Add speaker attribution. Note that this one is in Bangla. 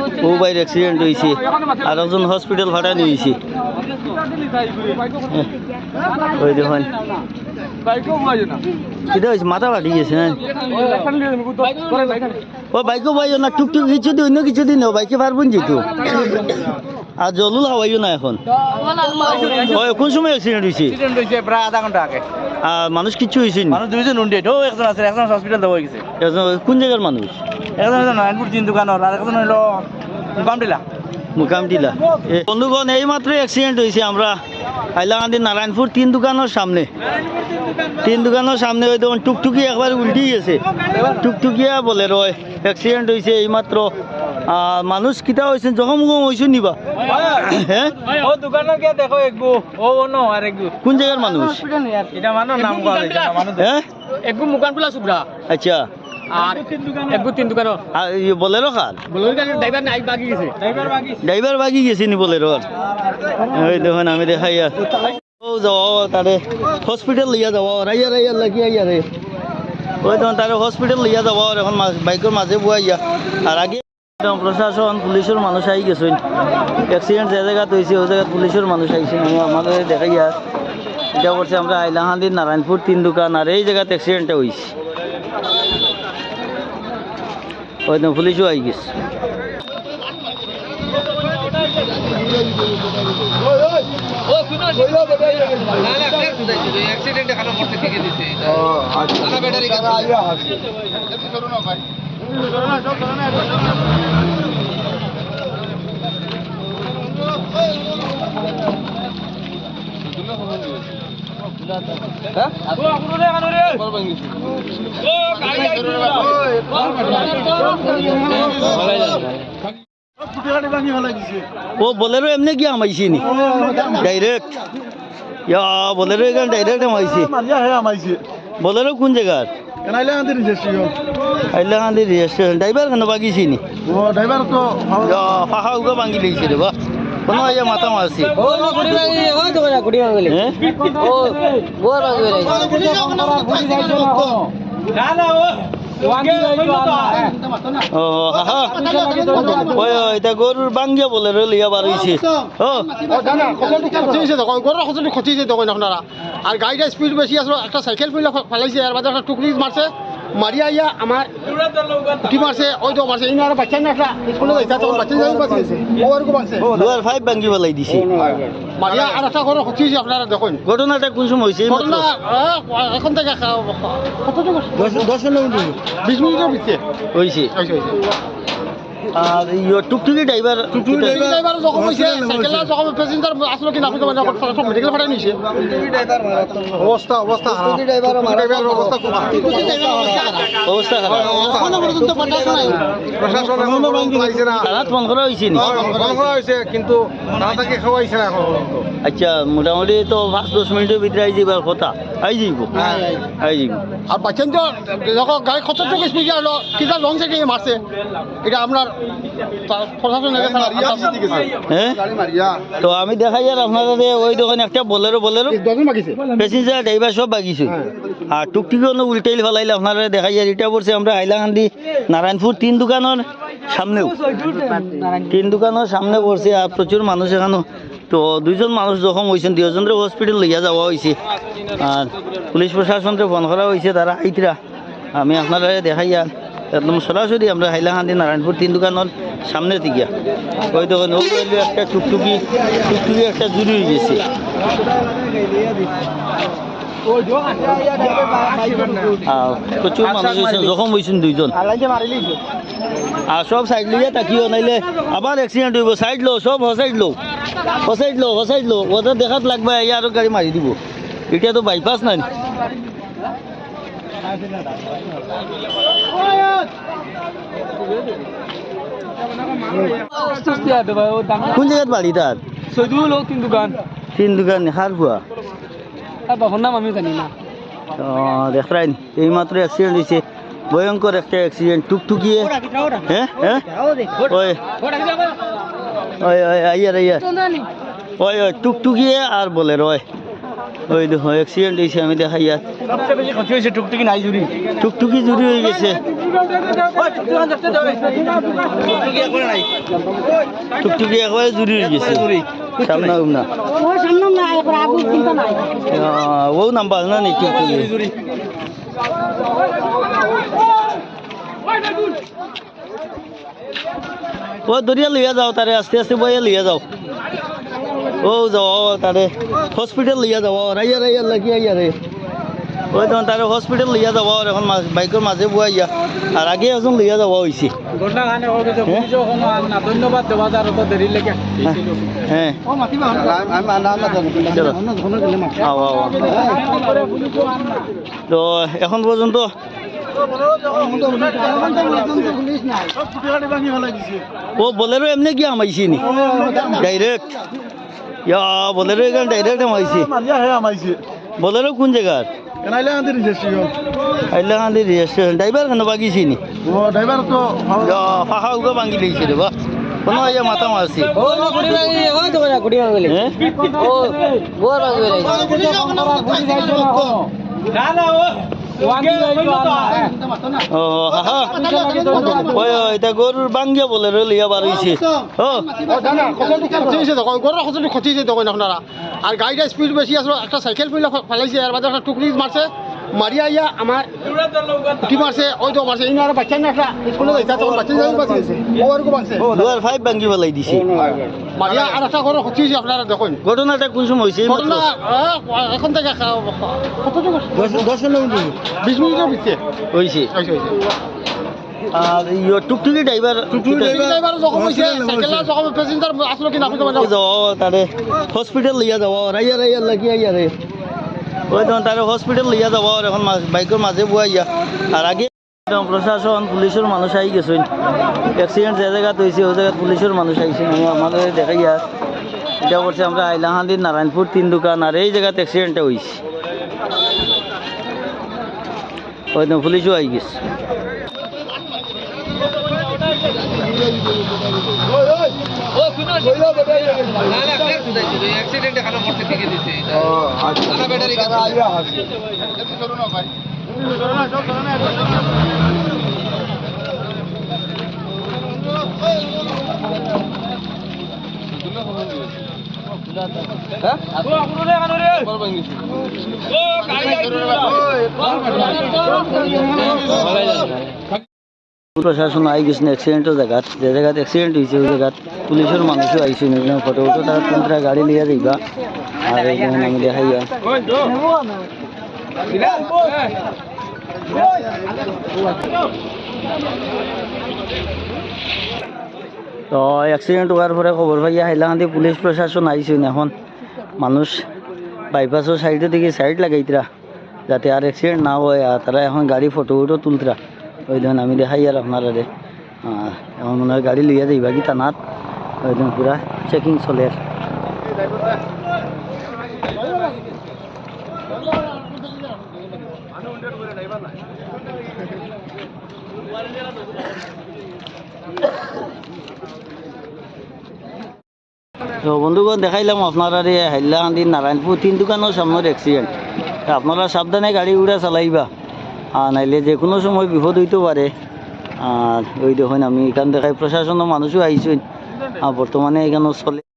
Speaker 1: বলছে
Speaker 2: ও বাইর অ্যাক্সিডেন্ট হয়েছে আর একজন হসপিটাল ভাড়া নিয়েছে। ওই দেখুন। মাথা ফাটি গেছে হ্যাঁ ও বাইকও বাইও না, টুকটুক কিছু দিন অন্য কিছু দিন বাইকে পারবেন যেহেতু। আর জলুল হাওয়াইও না এখন? কোন সময় অ্যাক্সিডেন্ট হয়েছে
Speaker 3: অ্যাক্সিডেন্ট হয়েছে প্রায় আধা ঘণ্টা আগে।
Speaker 2: মানুষ কিচ্ছু হয়েছে
Speaker 3: মানুষ দুইজন উন্ডেড ও একজন আছে একজন হসপিটাল দেওয়া গেছে।
Speaker 2: একজন- কোন জায়গার মানুষ?
Speaker 3: একজন হলো নারায়ণপুর তিন দোকানের আর একজন হলো বামডিলা
Speaker 2: মুকাম দিলা এ, বন্ধুগণ এই মাত্র অ্যাক্সিডেন্ট হয়েছে আমরা হাইলাকান্দি নারায়ণপুর তিন দোকানের সামনে। তিন দোকানের সামনে ওই তখন টুকটুকি একবার উল্টি গেছে। টুকটুকিয়া বলে রয় অ্যাক্সিডেন্ট হয়েছে এই মাত্র আহ, মানুষ কিতা হয়েছে জখম গম হয়েছে নিবা। হ্যাঁ
Speaker 3: ও দোকানে গিয়ে দেখো একগু? ও ন আর
Speaker 2: কোন জায়গার মানুষ
Speaker 3: এটা মানুষ নাম
Speaker 2: হ্যাঁ
Speaker 3: একগু মুকান সুবরা
Speaker 2: আচ্ছা।
Speaker 3: আর একগু তিন দোকান
Speaker 2: আর ইয়ে বলেরো খার
Speaker 3: বলুন গাড়ির ড্রাইভার নাই বাকি গেছে। ড্রাইভার বাকি
Speaker 2: ড্রাইভার বাকি গেছে নি বলেরো ওই দেখুন আমি দেখাই ও যাও তারে হসপিটাল লিয়া রাইয়া রাইয়া লাগি আইয়া রে ওই তখন তারে হসপিটাল লিয়া যাব আর এখন মা- বাইকের মাঝে বুয়াইয়া আর আগে প্রশাসন পুলিশের মানুষ আই গেছেন। অ্যাক্সিডেন্ট যে জায়গাত হয়েছে ওই জায়গায় পুলিশের মানুষ আইছে। আমি আমাদের দেখাইয়া এটা করছে আমরা হাইলাহান্দির নারায়ণপুর তিন দোকান আর এই জায়গাতে অ্যাক্সিডেন্টটা হয়েছে ওই তো পুলিশও আই গেছে।
Speaker 3: অ্যাক্সিডেন্ট এখানে করতে দিতে
Speaker 2: ও বলেরো এমনি কি আমাইছি নি। ডাইরেক্ট ইয়া বলেরো এখানে ডাইরেক্ট আমাইছি বলেরো কোন জায়গার? হাইলাকান্দি রেজিস্ট্রেশন ড্রাইভার কেন বাগিছি নি ইয়া, ফাঁকা উগা ভাঙি লৈছে রে বা কোনো আইয়া মাথা মারছি। হ্যাঁ? ও ওই ওই, এটা গরুর বাঙ্গিয়া বলেরো লিয়া বার হইছে। ও
Speaker 4: আর গাড়িটা স্পিড বেশি আসলো একটা সাইকেল ফেলে ফেলাইছে আর বাদে একটা টুকরি মারছে। মারি ইয়া আমার কি মারছে ওই তো মারছে। ইনার বাচ্চা না একটা স্কুলে যাইতা তখন বাচ্চা যাই মারছে ওরকম মারছে
Speaker 2: দুয়ার ফাইভ ভাঙ্গি ফেলাই দিছে।
Speaker 4: মারিয়া আর একটা করে হচ্ছে আপনারা দেখুন।
Speaker 2: ঘটনাটা কোন সময় হয়েছে?
Speaker 4: ঘটনা এখন থেকে কতটুকু দশ মিনিট বিশ মিনিটের ভিতরে
Speaker 2: হয়েছে। আর ইয়ে টুকটুকি ড্রাইভার
Speaker 4: ড্রাইভার যখন হয়েছে সাইকেল যখন প্যাসেঞ্জার আসলো কিনা আপনি মানে সব মেডিকেল পাঠাই নিছে অবস্থা অবস্থা ড্রাইভার অবস্থা খুব
Speaker 2: অবস্থা খারাপ।
Speaker 4: এখনও পর্যন্ত পাঠাইছে
Speaker 5: প্রশাসন এখনও পর্যন্ত না
Speaker 2: তারা ফোন করা হয়েছে। নি।
Speaker 5: ফোন করা হয়েছে। কিন্তু তাকে খাওয়াইছে না এখন
Speaker 2: আচ্ছা মোটামুটি তো পাঁচ দশ মিনিটের ভিতরে আই যাবার কথা। আই যাইব। আই যাইব।
Speaker 4: আর বাচ্চান তো যখন গাড়ি কতটুকু স্পিড হলো লং সাইডে মারছে। এটা আপনার তা-
Speaker 2: হ্যাঁ আমি দেখাই আর আপনারা ওই দোকানে একটা বলেরো বলেরো। প্যাসেঞ্জার ড্রাইভার সব বাগিছে আর টুকটুকি অন্য উল্টাইল ফেলাইলে আপনারা দেখাই আর এটা পড়ছে আমরা হাইলাকান্দি নারায়ণপুর তিন দোকানের সামনেও। তিন দোকানের সামনে পড়ছে আর প্রচুর মানুষ এখানে। তো দুইজন মানুষ জখম হয়েছেন দুজনের হসপিটাল লইয়া যাওয়া হয়েছে আর পুলিশ প্রশাসনকে ফোন করা হয়েছে তারা আইতরা। আমি আপনারা দেখাই আর একদম সরাসরি আমরা হাইলাকান্দি নারায়ণপুর তিন দোকানের সামনে থেকে ওই দোকান ওই একটা টুকটুকি টুকটুকি একটা জুড়ি হয়ে গেছে প্রচুর মানুষ হয়েছে জখম হয়েছেন দুইজন। আর সব সাইড লিয়ে তাকিও নাইলে আবার অ্যাক্সিডেন্ট হইব সাইড লো সব হসাইড লো হসাইড লো হসাইড লো ওদের দেখাত লাগবে আরও গাড়ি মারি দিব। এটা তো বাইপাস নাই। কোন জায়গাত বাড়ি তার
Speaker 3: সৈদুল তিন দোকান
Speaker 2: তিন দোকান হার ভুয়া
Speaker 3: আর নাম আমি জানি না
Speaker 2: দেখাই এই মাত্র অ্যাক্সিডেন্ট হয়েছে ভয়ঙ্কর একটা অ্যাক্সিডেন্ট টুকটুকিয়ে হ্যাঁ হ্যাঁ ওই ওই ওই আইয়ার আইয়ার ওই ওই টুকটুকিয়ে আর বলে রয় ওই দেখো অ্যাক্সিডেন্ট হয়েছে আমি দেখাই আর।
Speaker 3: সবচেয়ে বেশি ক্ষতি হয়েছে টুকটুকি নাই জুড়ি?
Speaker 2: টুকটুকি জুড়ি হয়ে গেছে। টুকটুকি একবারে জুড়ি হয়ে গেছে। সামনে ও নাম্বার না নি টুকটুকি? ও দরিয়া লইয়া যাও তারে আস্তে আস্তে বইয়া লইয়া যাও। ও যাও তারে হসপিটাল লইয়া যাও রাইয়া রাইয়া লাগি আইয়া রে ওই তখন তারে হসপিটাল লইয়া যাও আর এখন বাইকের মাঝে বুয়াইয়া আর আগে এখন লইয়া যাওয়া হয়েছে
Speaker 3: হয়ে ধন্যবাদ দেওয়া যার অত দেরি লেগে
Speaker 2: হ্যাঁ। তো এখন পর্যন্ত ও বলেরো এমনি কি আমাইছি নি ডাইরেক্ট ইয়া বলেরো এখানে ডাইরেক্ট আমাইছি বলেরো কোন জায়গার হাইলাকান্দি রেজিস্ট্রেশন ড্রাইভার কেন বাগিছি নি
Speaker 5: ড্রাইভার তো
Speaker 2: ইয়া ফাঁকা উগা ভাঙি লেগেছে রে বা কোনো আইয়া মাথা মারছি হ্যাঁ ও হা ওই এটা গরুর বাঙ্গে বলে হইছে ও
Speaker 4: গরুর ক্ষতি হয়েছে তখন আপনারা আর গাড়িটা স্পিড বেশি আসলো একটা সাইকেল পিলে ফেলাইছে এর বাদে একটা টুকরি মারছে মারিয়া আইয়া আমার উঠি মারছে? ওই তো মারছে। ইনি আর বাচ্চা না একটা স্কুলে যাইতা তখন বাচ্চা যাই বাঁচিয়েছে ও আর বাঁচছে
Speaker 2: দুয়ার ফাইভ ভাঙ্গি ফেলাই দিছে।
Speaker 4: মারিয়া আর একটা ক্ষতি হয়েছে আপনারা দেখুন।
Speaker 2: ঘটনাটা কোন সময় হয়েছে
Speaker 4: ঘটনা এখন থেকে কতটুকু দশ মিনিট বিশ মিনিটের ভিতরে।
Speaker 2: হয়েছে। আর ইয়ো টুকটুকি ড্রাইভার
Speaker 4: ড্রাইভার প্যাসেঞ্জার আসলো কিনা আপনি তো মানে
Speaker 2: তারে। হসপিটাল লইয়া যাওয়া রাইয়া রাইয়া লাগি আইয়া রে ওই তখন তারে হসপিটাল লইয়া যাওয়া আর এখন বাইকের মাঝে বুয়াইয়া আর আগে প্রশাসন, পুলিশের মানুষ আই গেছেন অ্যাক্সিডেন্ট যে জায়গাত হয়েছে ওই জায়গায় পুলিশের মানুষ আইছেন আমি আমাদের দেখাইয়া এটা করছে, আমরা হাইলাহান্দির নারায়ণপুর তিন দোকান, আর এই জায়গাতে অ্যাক্সিডেন্টটা হয়েছে ওই তো পুলিশও আই গেছে। ভাল প্রশাসন আই গেছেন অ্যাক্সিডেন্টের জায়গাত যে জায়গাত অ্যাক্সিডেন্ট হয়েছে ওই জায়গাত পুলিশের মানুষও আইসেন এখানে ফটো ফটো তারা তিনটা গাড়ি লিয়া যাইবা আর এখানে আমি দেখাইয়া তো অ্যাক্সিডেন্ট হওয়ার পরে খবর পাইয়া হাইলাকান্দি পুলিশ প্রশাসন আইসেন এখন মানুষ বাইপাসও সাইডে দিকে সাইড লাগাইতরা যাতে আর অ্যাক্সিডেন্ট না হয় আর তারা এখন গাড়ি ফটো ফটো তুলতরা ওই ধরুন আমি দেখাই আর আপনারা রে এখন মনে হয় গাড়ি লইয়া যাইবা কি টানাত ওই ধরুন পুরা চেকিং চলে আর। তো বন্ধুগণ, দেখাইলাম আপনারা রে হাইলাকান্দি নারায়ণপুর তিন দোকানের সামনের অ্যাক্সিডেন্ট আপনারা সাবধানে গাড়ি উড়া চালাইবা। আর নাইলে যে কোনো সময় বিপদ হইতে পারে। আর ওই দেখুন, আমি এখান দেখাই প্রশাসনের মানুষও আইসুন আর বর্তমানে এখানে চলে